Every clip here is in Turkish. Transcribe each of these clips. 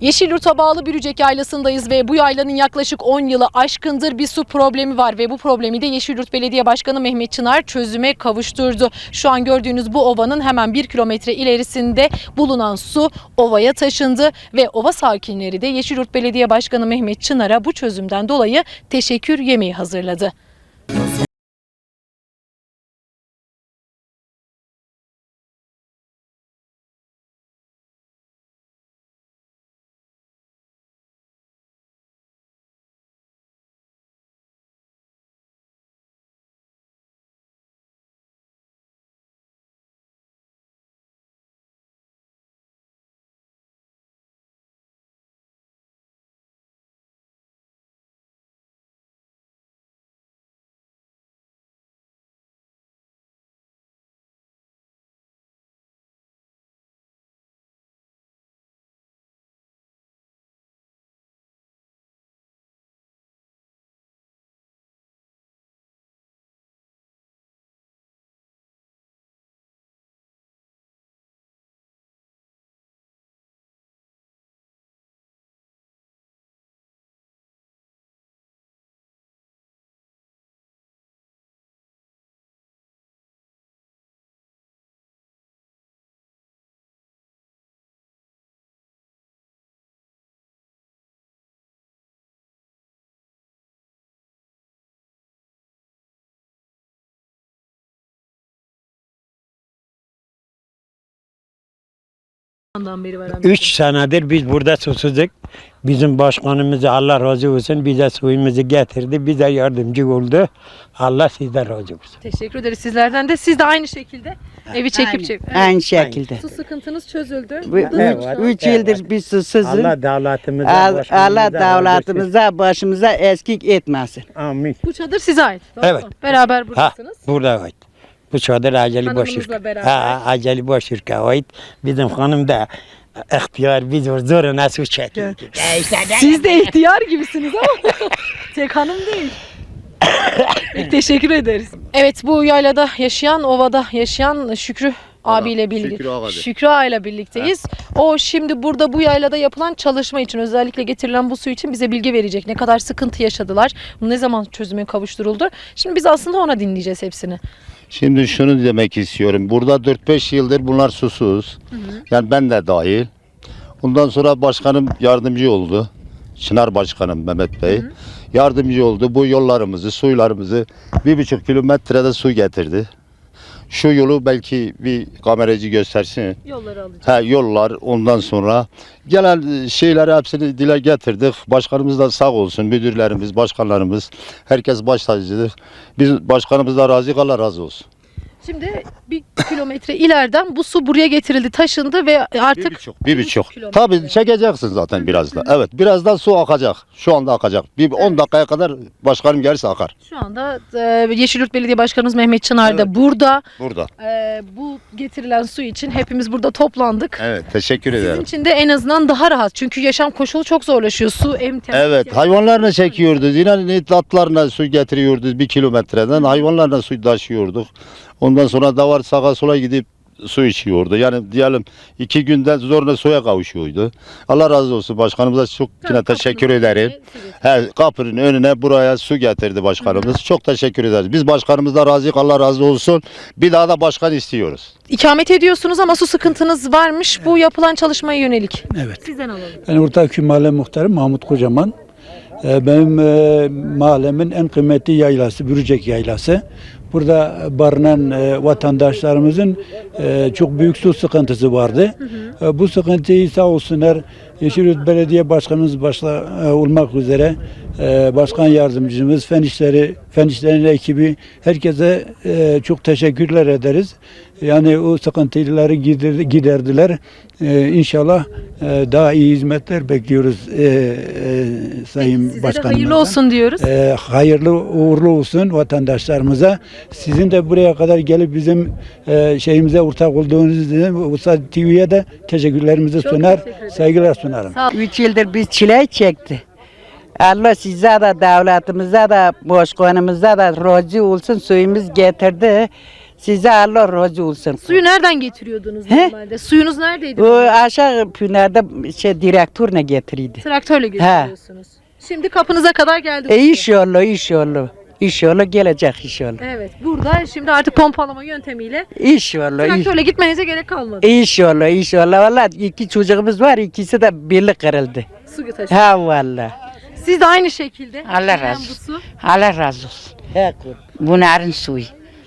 Yeşilyurt'a bağlı Bürücek Yaylası'ndayız ve bu yaylanın yaklaşık 10 yılı aşkındır bir su problemi var ve bu problemi de Yeşilyurt Belediye Başkanı Mehmet Çınar çözüme kavuşturdu. Şu an gördüğünüz bu ovanın hemen bir kilometre ilerisinde bulunan su ovaya taşındı ve ova sakinleri de Yeşilyurt Belediye Başkanı Mehmet Çınar'a bu çözümden dolayı teşekkür yemeği hazırladı. Üç senedir biz burada susuzluk. Bizim başkanımız Allah razı olsun bize suyumuzu getirdi. Bize yardımcı oldu. Allah sizden razı olsun. Teşekkür ederiz sizlerden de. Siz de aynı şekilde evi çekip Aynı, çekip. Evet. aynı şekilde. Su sıkıntınız çözüldü. Bu, üç, Evet, üç yıldır biz susuzuz. Allah devletimize, Allah olsun. devletimize başımıza eskik etmesin. Amin. Bu çadır size ait. doğru Evet. mu? Beraber Ha, buradasınız. burada ait. Bu çadır Aceli beraber. Ha, Aceli Başırka ait. Bizim hanım da ihtiyar biz zor nasıl çekiyor. Siz de ihtiyar gibisiniz ama tek hanım değil. Teşekkür ederiz. Evet bu yaylada yaşayan, ovada yaşayan Şükrü abiyle birlikte Şükrü dedi. Şükrü ile birlikteyiz. O şimdi burada bu yaylada yapılan çalışma için özellikle getirilen bu su için bize bilgi verecek. Ne kadar sıkıntı yaşadılar. Ne zaman çözüme kavuşturuldu? Şimdi biz aslında ona dinleyeceğiz hepsini. Şimdi şunu demek istiyorum. Burada 4-5 yıldır bunlar susuz. Yani ben de dahil. Ondan sonra başkanım yardımcı oldu. Çınar Başkanım Mehmet Bey. Yardımcı oldu. Bu yollarımızı, suylarımızı bir buçuk kilometrede su getirdi. Şu yolu belki bir kameracı göstersin. Yolları alacağız. Ha, yollar ondan sonra gelen şeyleri hepsini dile getirdik. Başkanımız da sağ olsun. Müdürlerimiz, başkanlarımız. Herkes baş tacıdır. Biz başkanımız da razı Allah razı olsun. Şimdi bir kilometre ileriden bu su buraya getirildi, taşındı ve artık Bir buçuk. Bir buçuk. kilometre. Tabii çekeceksin zaten biraz da. Evet birazdan su akacak. Şu anda akacak. Bir 10 dakikaya kadar başkanım gelirse akar. Şu anda e, Yeşilyurt Belediye Başkanımız Mehmet Çınar da burada. Burada. E, bu getirilen su için hepimiz burada toplandık. Evet teşekkür Sizin ederim. için de en azından daha rahat. Çünkü yaşam koşulu çok zorlaşıyor. Su em temel Evet ihtiyaç. hayvanlarla çekiyordu. Yine atlarla su getiriyordu bir kilometreden. Hayvanlarla su taşıyorduk. Ondan sonra da var sağa sola gidip su içiyordu. Yani diyelim iki günden sonra suya kavuşuyordu. Allah razı olsun başkanımıza çok yine teşekkür ederim. He, kapının önüne buraya su getirdi başkanımız. Çok teşekkür ederiz. Biz başkanımızla razıyız. Allah razı olsun. Bir daha da başkan istiyoruz. İkamet ediyorsunuz ama su sıkıntınız varmış. Bu yapılan çalışmaya yönelik. Evet. Sizden alalım. Ben Ortaköy Mahalle Muhtarı Mahmut Kocaman. Ee, Benim e, mahallemin en kıymetli yaylası, Bürücek Yaylası. Burada barınan e, vatandaşlarımızın e, çok büyük su sıkıntısı vardı. E, Bu sıkıntıyı sağ olsunlar Yeşilyurt Belediye Başkanımız başta e, olmak üzere e, Başkan Yardımcımız, Fen İşleri, Fen İşleri'nin ekibi herkese e, çok teşekkürler ederiz. Yani o sıkıntıları gider- giderdiler. E, İnşallah e, daha iyi hizmetler bekliyoruz e, e, Sayın Size de Başkanımızdan. hayırlı olsun diyoruz. E, hayırlı uğurlu olsun vatandaşlarımıza. Sizin de buraya kadar gelip bizim e, şeyimize ortak olduğunuz için Ulusal TV'ye de teşekkürlerimizi Çok sunar, teşekkür ederim. saygılar sunarım. Sağ Üç yıldır biz çile çekti. Allah size de devletimize de başkanımıza da razı olsun suyumuz getirdi. Size Allah razı olsun. Suyu nereden getiriyordunuz He? normalde? Suyunuz neredeydi? O aşağı Pınar'da şey direktörle getirdi. Traktörle götürüyorsunuz. Şimdi kapınıza kadar geldi. E inşallah inşallah. İnşallah gelecek inşallah. Evet burada şimdi artık pompalama yöntemiyle İnşallah. traktörle gitmenize gerek kalmadı. İnşallah inşallah. Valla iki çocuğumuz var ikisi de birlik kırıldı. Su taşı. Ha valla. Siz de aynı şekilde. Allah razı bu olsun. su. Allah razı olsun. Bunların suyu.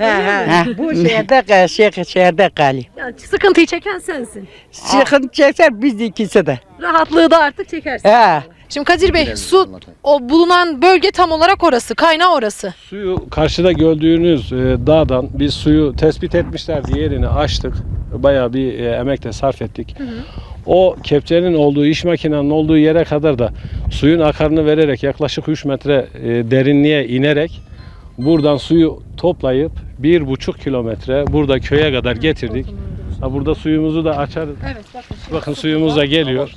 Ha, ha. Bu şehirde, şey, şehirde kalıyor. Yani sıkıntıyı çeken sensin. Sıkıntı çekser biz ikisi de. Rahatlığı da artık çekersin. Ha. Şimdi Kadir Bey su o bulunan bölge tam olarak orası. Kaynağı orası. Suyu karşıda gördüğünüz e, dağdan biz suyu tespit etmişlerdi yerini açtık. Bayağı bir e, emek de sarf ettik. O kepçenin olduğu, iş makinenin olduğu yere kadar da suyun akarını vererek yaklaşık 3 metre e, derinliğe inerek buradan suyu toplayıp bir buçuk kilometre burada köye kadar getirdik. Ha, burada suyumuzu da açarız. Evet bakın. Bakın suyumuz da geliyor.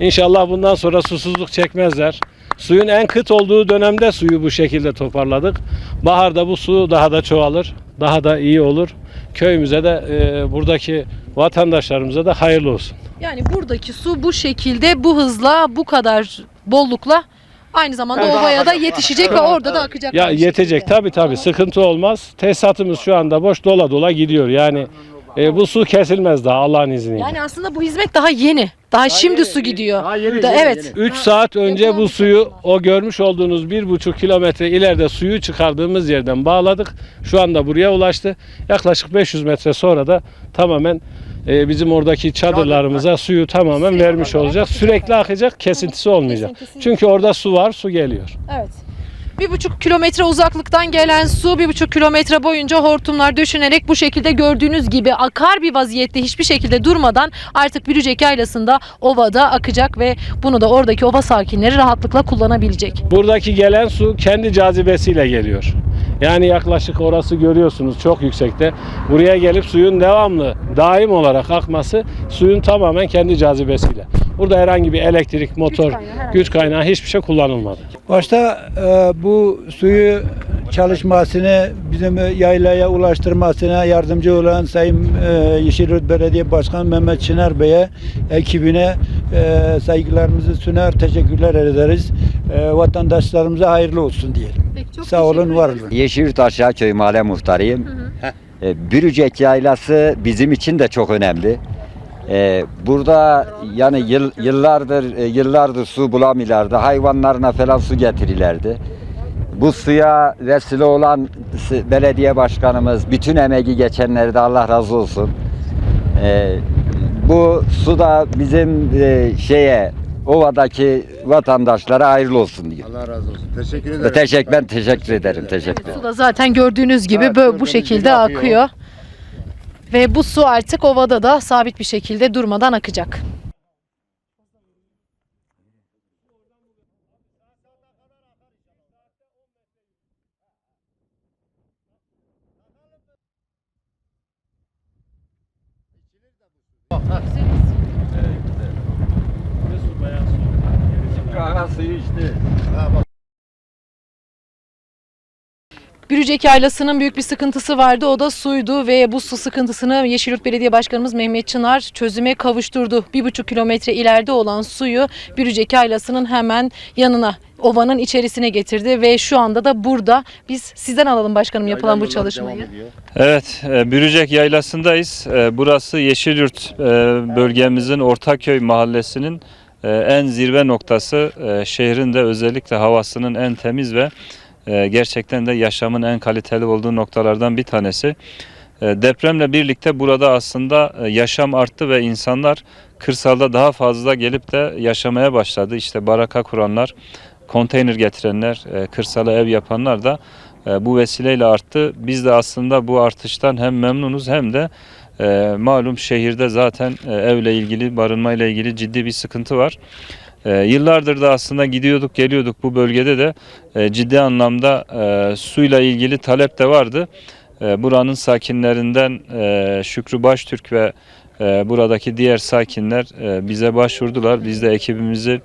İnşallah bundan sonra susuzluk çekmezler. Suyun en kıt olduğu dönemde suyu bu şekilde toparladık. Baharda bu su daha da çoğalır, daha da iyi olur. Köyümüze de e, buradaki vatandaşlarımıza da hayırlı olsun. Yani buradaki su bu şekilde bu hızla bu kadar bollukla aynı zamanda ovaya da yetişecek ve orada da akacak. Ya yetecek şekilde. tabi tabi sıkıntı olmaz. Tesisatımız şu anda boş dola dola gidiyor. Yani e, bu su kesilmez daha Allah'ın izniyle. Yani aslında bu hizmet daha yeni. Daha, şimdi su gidiyor. Da, evet. 3 saat önce bu suyu o görmüş olduğunuz bir buçuk kilometre ileride suyu çıkardığımız yerden bağladık. Şu anda buraya ulaştı. Yaklaşık 500 metre sonra da tamamen e, bizim oradaki çadırlarımıza suyu tamamen vermiş olacak. Sürekli akacak, kesintisi olmayacak. Kesintisi Çünkü orada su var, su geliyor. Evet. Bir buçuk kilometre uzaklıktan gelen su bir buçuk kilometre boyunca hortumlar döşenerek bu şekilde gördüğünüz gibi akar bir vaziyette hiçbir şekilde durmadan artık Bürücek Yaylası'nda ovada akacak ve bunu da oradaki ova sakinleri rahatlıkla kullanabilecek. Buradaki gelen su kendi cazibesiyle geliyor. Yani yaklaşık orası görüyorsunuz çok yüksekte. Buraya gelip suyun devamlı, daim olarak akması suyun tamamen kendi cazibesiyle. Burada herhangi bir elektrik, motor, kaynağı, herhangi güç kaynağı hiçbir şey kullanılmadı. Başta e, bu suyu çalışmasını bizim yaylaya ulaştırmasına yardımcı olan Sayın e, Yeşilyurt Belediye Başkanı Mehmet Çınar Bey'e, ekibine e, saygılarımızı sunar, teşekkürler ederiz. E, vatandaşlarımıza hayırlı olsun diyelim. Sağ olun, var olun. Yeşilyurt Aşağıköy Mahalle Muhtarıyım. E, Bürücek Yaylası bizim için de çok önemli. Ee, burada yani yıl, yıllardır e, yıllardır su bulamıyorlardı. Hayvanlarına falan su getirirlerdi. Bu suya vesile olan belediye başkanımız, bütün emeği geçenleri de Allah razı olsun. Ee, bu su da bizim e, şeye ovadaki vatandaşlara hayırlı olsun diyor. Allah razı olsun. Teşekkür ederim. Teşekkür ben teşekkür ederim. Teşekkür ederim. Su da zaten gördüğünüz gibi Evet, böyle bu şekilde gibi akıyor. akıyor. Ve bu su artık ovada da sabit bir şekilde durmadan akacak. Bürücek Yaylası'nın büyük bir sıkıntısı vardı. O da suydu ve bu su sıkıntısını Yeşilyurt Belediye Başkanımız Mehmet Çınar çözüme kavuşturdu. Bir buçuk kilometre ileride olan suyu Bürücek Yaylası'nın hemen yanına ovanın içerisine getirdi ve şu anda da burada. Biz sizden alalım başkanım yapılan bu çalışmayı. Evet, e, Bürücek Yaylası'ndayız. E, Burası Yeşilyurt e, bölgemizin Ortaköy mahallesinin en zirve noktası. Şehrin de özellikle havasının en temiz ve e, gerçekten de yaşamın en kaliteli olduğu noktalardan bir tanesi. E, Depremle birlikte burada aslında e, yaşam arttı ve insanlar kırsalda daha fazla gelip de yaşamaya başladı. İşte baraka kuranlar, konteyner getirenler, e, kırsala ev yapanlar da e, bu vesileyle arttı. Biz de aslında bu artıştan hem memnunuz hem de e, malum şehirde zaten evle ilgili, barınmayla ilgili ciddi bir sıkıntı var. E, yıllardır da aslında gidiyorduk geliyorduk bu bölgede de e, ciddi anlamda e, suyla ilgili talep de vardı. E, buranın sakinlerinden e, Şükrü Baştürk ve e, buradaki diğer sakinler e, bize başvurdular. Biz de ekibimizi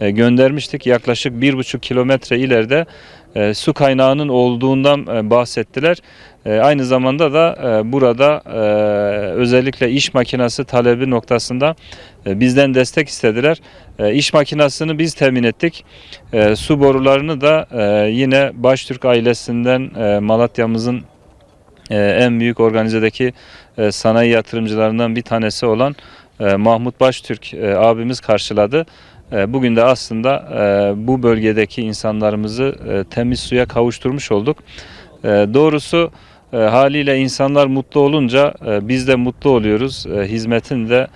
e, göndermiştik. Yaklaşık bir buçuk kilometre ileride e, su kaynağının olduğundan e, bahsettiler. E, aynı zamanda da burada özellikle iş makinesi talebi noktasında bizden destek istediler. E, iş makinesini biz temin ettik. Su borularını da yine Baştürk ailesinden Malatya'mızın en büyük organizedeki sanayi yatırımcılarından bir tanesi olan Mahmut Baştürk abimiz karşıladı. E, Bugün de aslında e, bu bölgedeki insanlarımızı e, temiz suya kavuşturmuş olduk. Doğrusu haliyle insanlar mutlu olunca biz de mutlu oluyoruz. Hizmetin de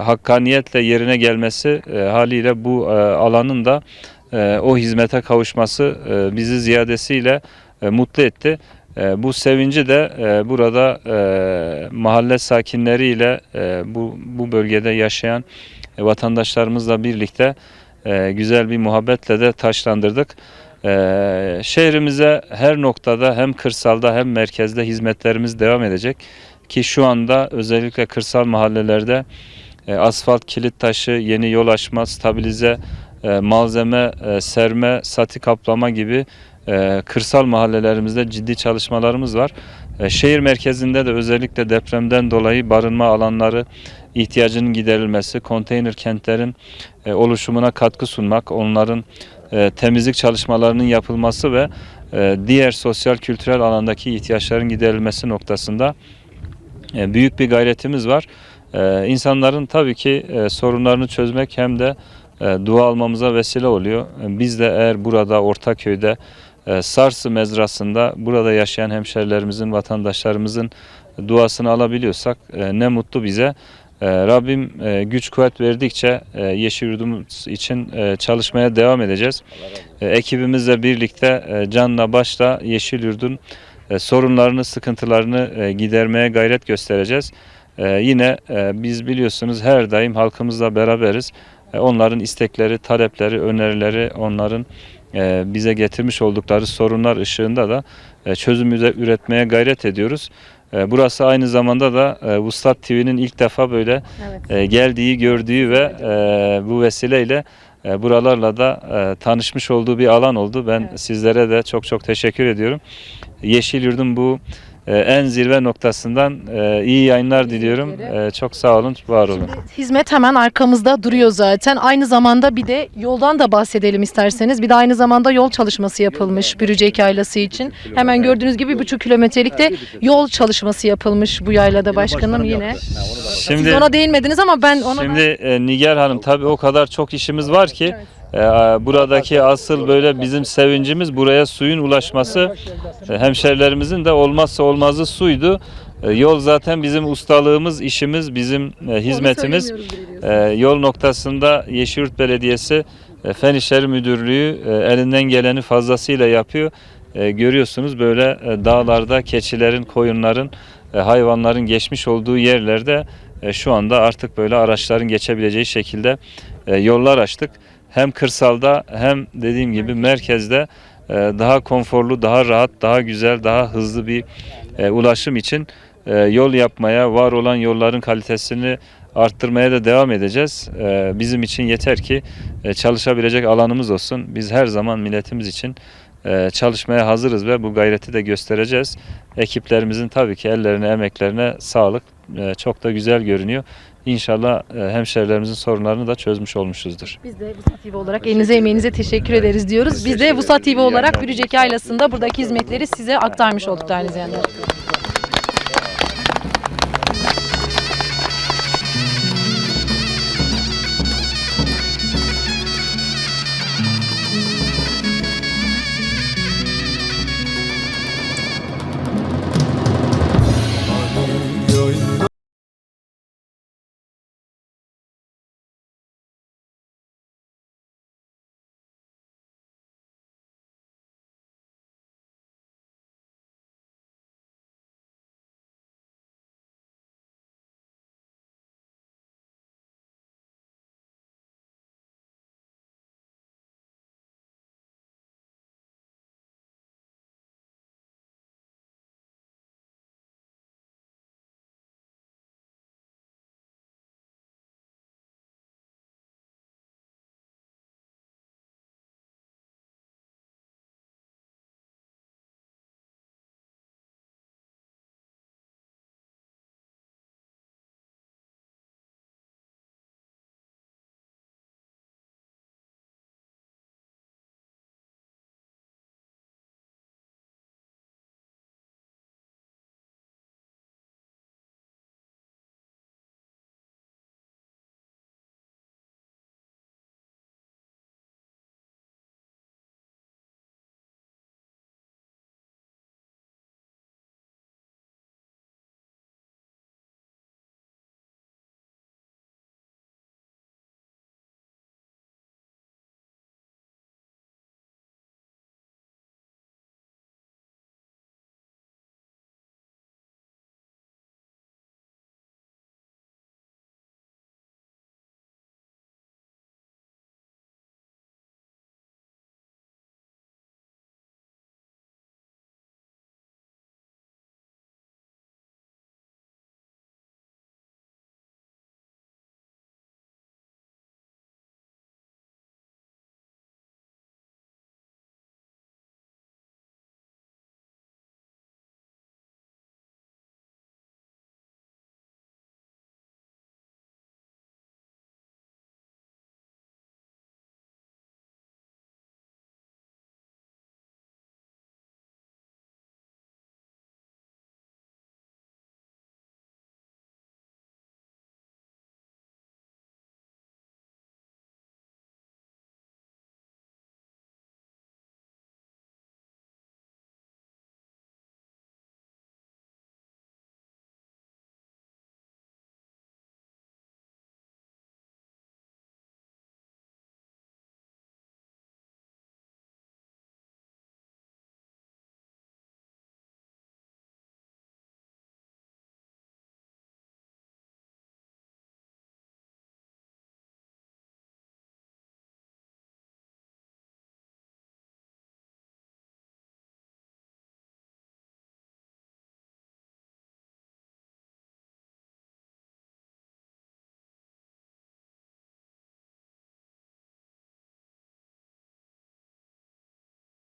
hakkaniyetle yerine gelmesi haliyle bu alanın da o hizmete kavuşması bizi ziyadesiyle mutlu etti. Bu sevinci de burada mahalle sakinleriyle bu bu bölgede yaşayan vatandaşlarımızla birlikte e, güzel bir muhabbetle de taşlandırdık. E, şehrimize her noktada hem kırsalda hem merkezde hizmetlerimiz devam edecek ki şu anda özellikle kırsal mahallelerde e, asfalt, kilit taşı, yeni yol açma, stabilize, e, malzeme, e, serme, sati kaplama gibi e, kırsal mahallelerimizde ciddi çalışmalarımız var. E, şehir merkezinde de özellikle depremden dolayı barınma alanları ihtiyacının giderilmesi, konteyner kentlerin e, oluşumuna katkı sunmak, onların e, temizlik çalışmalarının yapılması ve e, diğer sosyal kültürel alandaki ihtiyaçların giderilmesi noktasında e, büyük bir gayretimiz var. E, insanların tabii ki e, sorunlarını çözmek hem de e, dua almamıza vesile oluyor. E, Biz de eğer burada Ortaköy'de e, Sarsı mezrasında burada yaşayan hemşerilerimizin, vatandaşlarımızın duasını alabiliyorsak e, ne mutlu bize. E, Rabbim e, güç kuvvet verdikçe e, Yeşil Yurdumuz için e, çalışmaya devam edeceğiz. Ekibimizle birlikte canla başla Yeşil Yurdun sorunlarını, sıkıntılarını gidermeye gayret göstereceğiz. Yine biz biliyorsunuz her daim halkımızla beraberiz. Onların istekleri, talepleri, önerileri, onların bize getirmiş oldukları sorunlar ışığında da çözüm üre- üretmeye gayret ediyoruz. E, Burası aynı zamanda da e, Vuslat TV'nin ilk defa böyle Evet. e, geldiği, gördüğü ve e, bu vesileyle e, buralarla da e, tanışmış olduğu bir alan oldu. Ben Evet. sizlere de çok çok teşekkür ediyorum. Yeşil Yurd'un bu e, en zirve noktasından e, iyi yayınlar diliyorum. E, çok sağ olun, var olun. Hizmet hemen arkamızda duruyor zaten. Aynı zamanda bir de yoldan da bahsedelim isterseniz. Bir de aynı zamanda yol çalışması yapılmış Bürücek Yaylası için. Hemen gördüğünüz gibi buçuk kilometrelikte yol çalışması yapılmış bu yaylada başkanım yine. Şimdi Siz ona değinmediniz ama ben ona Şimdi e, Nigar Hanım tabii o kadar çok işimiz var ki e, buradaki asıl böyle bizim sevincimiz buraya suyun ulaşması. E, hemşerilerimizin de olmazsa olmazı suydu. E, yol zaten bizim ustalığımız, işimiz, bizim e, hizmetimiz. Yol noktasında Yeşilyurt Belediyesi e, Fen İşleri Müdürlüğü e, elinden geleni fazlasıyla yapıyor. Görüyorsunuz böyle dağlarda keçilerin, koyunların, hayvanların geçmiş olduğu yerlerde şu anda artık böyle araçların geçebileceği şekilde yollar açtık. Hem kırsalda hem dediğim gibi merkezde e, daha konforlu, daha rahat, daha güzel, daha hızlı bir e, ulaşım için e, yol yapmaya, var olan yolların kalitesini arttırmaya da devam edeceğiz. Bizim için yeter ki çalışabilecek alanımız olsun. Biz her zaman milletimiz için çalışmaya hazırız ve bu gayreti de göstereceğiz. Ekiplerimizin tabii ki ellerine, emeklerine sağlık. Çok da güzel görünüyor. İnşallah e, hemşerilerimizin sorunlarını da çözmüş olmuşuzdur. Biz de Vusat TV olarak elinize emeğinize teşekkür ederiz diyoruz. Biz de Vusat TV olarak Bürücek Yaylası'nda buradaki hizmetleri size aktarmış olduk değerli izleyenler.